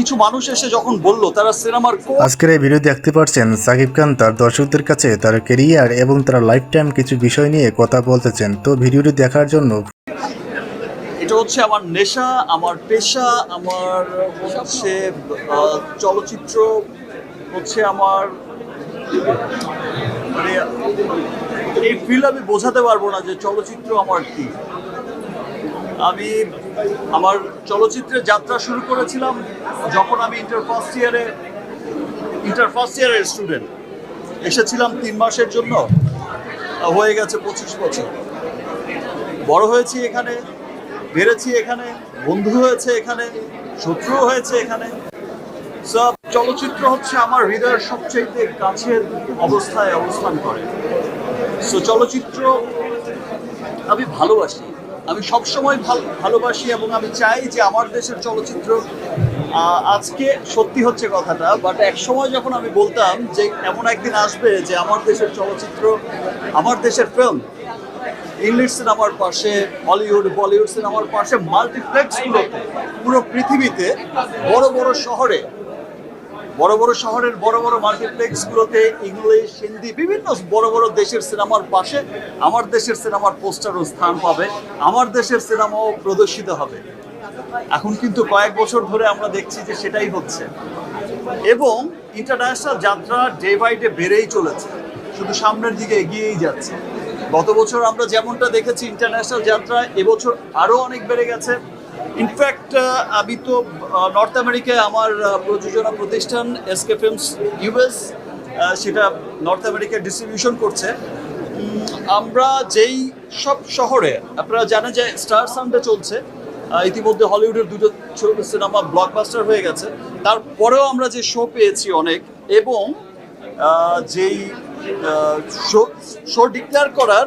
কিছু মানুষ এসে যখন বলল তারা সিনেমার আজকের এই ভিডিও দেখতে পাচ্ছেন সাকিব খান তার দর্শকদের কাছে তার কেরিয়ার এবং তার লাইফ টাইম কিছু বিষয় নিয়ে কথা বলতেছেন। তো ভিডিওটি দেখার জন্য এটা হচ্ছে আমার নেশা আমার পেশা আমার হচ্ছে চলচ্চিত্র হচ্ছে আমার মানে এই ফিল আমি বোঝাতে পারব না যে চলচ্চিত্র আমার কি। আমি আমার চলচ্চিত্রের যাত্রা শুরু করেছিলাম যখন আমি ইন্টার ফার্স্ট ইয়ারে ইন্টার ফার্স্ট ইয়ারের স্টুডেন্ট এসেছিলাম তিন মাসের জন্য, হয়ে গেছে পঁচিশ বছর। বড় হয়েছি এখানে, বেড়েছি এখানে, বন্ধু হয়েছে এখানে শত্রু হয়েছে এখানে। সব চলচ্চিত্র হচ্ছে আমার হৃদয়ের সবচেয়ে কাছের অবস্থায় অবস্থান করে। সো চলচ্চিত্র আমি ভালোবাসি। আমি সবসময় ভালো ভালোবাসি এবং আমি চাই যে আমার দেশের চলচ্চিত্র আজকে সত্যি হচ্ছে কথাটা বাট এক সময় যখন আমি বলতাম যে এমন একদিন আসবে যে আমার দেশের চলচ্চিত্র, আমার দেশের ফিল্ম ইংলিশ সিনেমার পাশে হলিউড বলিউড সিনেমার পাশে মাল্টিপ্লেক্সগুলোতে পুরো পৃথিবীতে বড় বড় শহরে বড় বড় শহরের বড় বড় মাল্টিপ্লেক্সগুলোতে ইংলিশ হিন্দি বিভিন্ন বড় বড় দেশের সিনেমার পাশে আমার দেশের সিনেমার পোস্টারও স্থান পাবে, আমার দেশের সিনেমাও প্রদর্শিত হবে। এখন কিন্তু কয়েক বছর ধরে আমরা দেখছি যে সেটাই হচ্ছে। এবং ইন্টারন্যাশনাল যাত্রা ডে বাই ডে বেড়েই চলেছে, শুধু সামনের দিকে এগিয়েই যাচ্ছে। গত বছর আমরা যেমনটা দেখেছি, ইন্টারন্যাশনাল যাত্রা এবছর আরও অনেক বেড়ে গেছে। ইনফ্যাক্ট আমি তো নর্থ আমেরিকায় আমার প্রযোজনা প্রতিষ্ঠান এসকে ফিল্মস ইউএস সেটা নর্থ আমেরিকায় ডিস্ট্রিবিউশন করছে। আমরা যেই সব শহরে, আপনারা জানেন যে স্টার সানডে চলছে ইতিমধ্যে হলিউডের দুটো সিনেমা ব্লকবাস্টার হয়ে গেছে। তারপরেও আমরা যে শো পেয়েছি অনেক এবং যেই শো শো ডিক্লেয়ার করার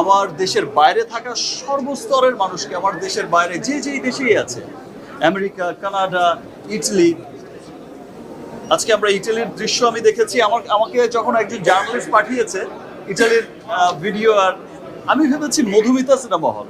আমার দেশের বাইরে থাকা সর্বস্তরের মানুষকে, আমার দেশের বাইরে যে যেই দেশেই আছে, আমেরিকা, কানাডা, ইটালি, আজকে আমরা ইটালির দৃশ্য আমি দেখেছি। আমার, আমাকে যখন একজন জার্নালিস্ট পাঠিয়েছে ইটালির ভিডিও, আর আমি ভেবেছি মধুমিতা সিনেমা হল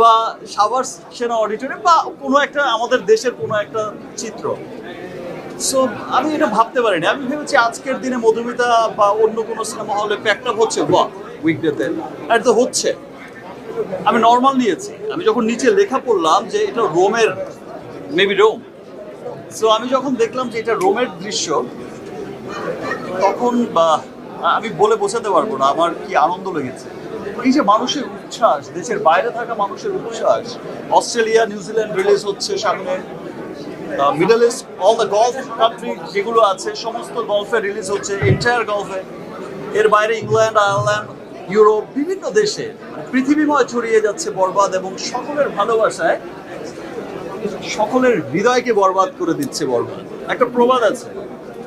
বা সাভার সেনা অডিটোরিয়াম বা কোনো একটা আমাদের দেশের কোনো একটা চিত্র। সো আমি এটা ভাবতে পারিনি। আমি ভেবেছি আজকের দিনে মধুমিতা বা অন্য কোনো সিনেমা হলে প্যাকটা হচ্ছে। বা উইকডেতে আর তো হচ্ছে। আমি নর্মাল নিয়েছি। আমি যখন নিচে লেখা পড়লাম যে এটা রোমের মেবি রোম। সো আমি যখন দেখলাম যে এটা রোমের দৃশ্য, তখন বা, আমি বলে বোঝাতে পারব না, আমার কি আনন্দ লেগেছে। এই যে মানুষের উচ্ছ্বাস, দেশের বাইরে থাকা মানুষের উচ্ছ্বাস, অস্ট্রেলিয়া নিউজিল্যান্ড রিলিজ হচ্ছে সামনে Middle East all the Gulf country যেগুলো আছে, সমস্ত গলফে রিলিজ হচ্ছে এন্টায়ার গলফে এর বাইরে ইংল্যান্ড আয়ারল্যান্ড ইউরোপ, বিভিন্ন দেশে পৃথিবীময় ছড়িয়ে যাচ্ছে বরবাদ এবং সকলের ভালোবাসায় সকলের হৃদয়কে বরবাদ করে দিচ্ছে বরবাদ। একটা প্রবাদ আছে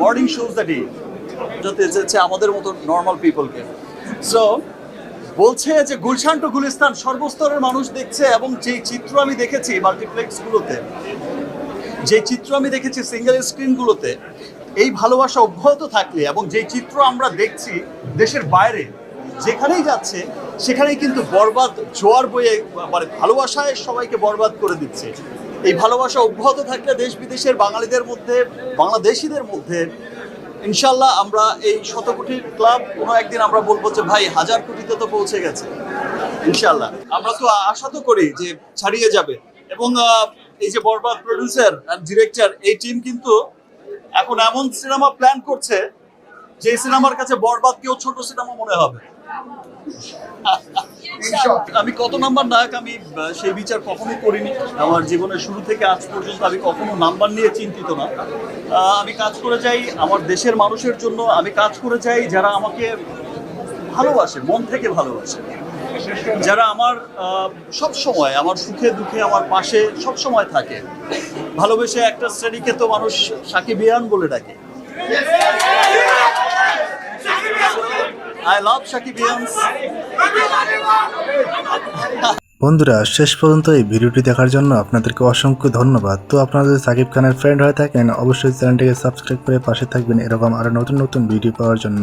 মর্নিং শোজ দ্য ডে যাতে যাচ্ছে আমাদের মতো নর্মাল পিপলকে সো বলছে যে গুলশান টু গুলিস্তান সর্বস্তরের মানুষ দেখছে এবং যেই চিত্র আমি দেখেছি মাল্টিপ্লেক্সগুলোতে যে চিত্র আমি দেখেছি সিঙ্গেল স্ক্রিনগুলোতে এই ভালোবাসা অব্যাহত থাকলে এবং যে চিত্র আমরা দেখছি দেশের বাইরে যেখানেই যাচ্ছে, সেখানেই কিন্তু বরবাদ, জোয়ার বয়ে মানে ভালোবাসায় সবাইকে বরবাদ করে দিচ্ছে। এই ভালোবাসা অব্যাহত থাকলে দেশ বিদেশের বাঙালিদের মধ্যে, বাংলাদেশিদের মধ্যে, ইনশাল্লাহ আমরা এই শত কোটির ক্লাব, কোনো একদিন আমরা বলব যে, ভাই, হাজার কোটিতে তো পৌঁছে গেছে। ইনশাল্লাহ। আমরা তো আশা তো করি যে, ছাড়িয়ে যাবে। এবং এই যে বরবাদ প্রডিউসার আর ডিরেক্টর এই টিম কিন্তু এখন এমন সিনেমা প্ল্যান করছে, যে সিনেমার কাছে বরবাদ কেউ ছোট সিনেমা মনে হবে। আমি কত নাম্বার নায়ক আমি সেই বিচার কখনোই করিনি। আমার জীবনের শুরু থেকে আজ পর্যন্ত আমি কখনো নাম্বার নিয়ে চিন্তিত না। আমি কাজ করে যাই আমার দেশের মানুষের জন্য। আমি কাজ করে যাই যারা আমাকে ভালোবাসে, মন থেকে ভালোবাসে। যারা আমার সব সময় আমার সুখে দুঃখে আমার পাশে সব সময় থাকে। ভালোবেসে একটা শ্রেণীকে তো মানুষ সাকিবিয়ান বলে ডাকে। আই লাভ সাকিবিয়ানস বন্ধুরা, শেষ পর্যন্ত এই ভিডিওটি দেখার জন্য আপনাদেরকে অসংখ্য ধন্যবাদ। তো আপনারা যদি সাকিব খানের ফ্রেন্ড হয়ে থাকেন, অবশ্যই চ্যানেলটিকে সাবস্ক্রাইব করে পাশে থাকবেন। এরকম আরও নতুন নতুন ভিডিও পাওয়ার জন্য।